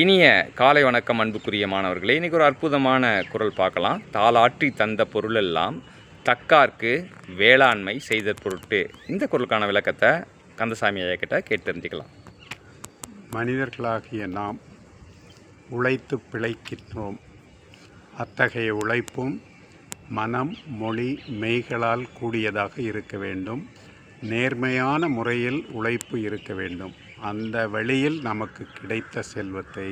இனிய காலை வணக்கம் அன்புக்குரிய மாணவர்களே இன்றைக்கி ஒரு அற்புதமான குரல் பார்க்கலாம். தாளாற்றி தந்த பொருளெல்லாம் தக்கார்க்கு வேளாண்மை செய்த பொருட்டு. இந்த குரலுக்கான விளக்கத்தை கந்தசாமி ஐயக்கிட்ட கேட்டு தெரிஞ்சுக்கலாம். மனிதர்களாகிய நாம் உழைத்து பிழைக்கின்றோம். அத்தகைய உழைப்பும் மனம் மொழி மெய்களால் கூடியதாக இருக்க வேண்டும். நேர்மையான முறையில் உழைப்பு இருக்க வேண்டும். அந்த வழியில் நமக்கு கிடைத்த செல்வத்தை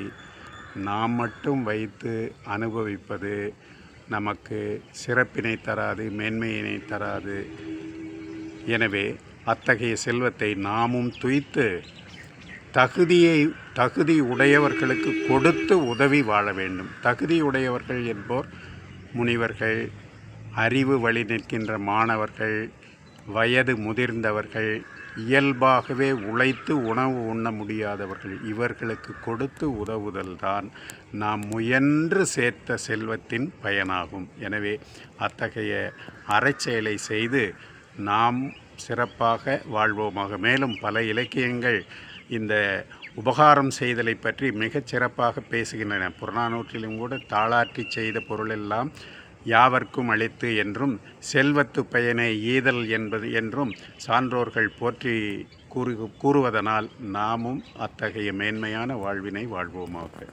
நாம் மட்டும் வைத்து அனுபவிப்பது நமக்கு சிறப்பினை தராது மேன்மையினை தராது. எனவே அத்தகைய செல்வத்தை நாமும் துய்த்து தகுதியை தகுதி உடையவர்களுக்கு கொடுத்து உதவி வாழ வேண்டும். தகுதி உடையவர்கள் என்போர் முனிவர்கள் அறிவு வழி நிற்கின்ற மாணவர்கள் வயது முதிர்ந்தவர்கள் இயல்பாகவே உழைத்து உணவு உண்ண முடியாதவர்கள் இவர்களுக்கு கொடுத்து உதவுதல்தான் நாம் முயன்று சேர்த்த செல்வத்தின் பயனாகும். எனவே அத்தகைய அறச்செயலை செய்து நாம் சிறப்பாக வாழ்வோமாக. மேலும் பல இலக்கியங்கள் இந்த உபகாரம் செய்தலை பற்றி மிகச் சிறப்பாக பேசுகின்றன. புறநானூற்றிலும் கூட தாளாற்றி செய்த பொருளெல்லாம் யாவர்க்கும் அளித்து என்றும் செல்வத்து பயனை ஈதல் என்பது என்றும் சான்றோர்கள் போற்றி கூறு கூறுவதனால் நாமும் அத்தகைய மேன்மையான வாழ்வினை வாழ்வோமாக.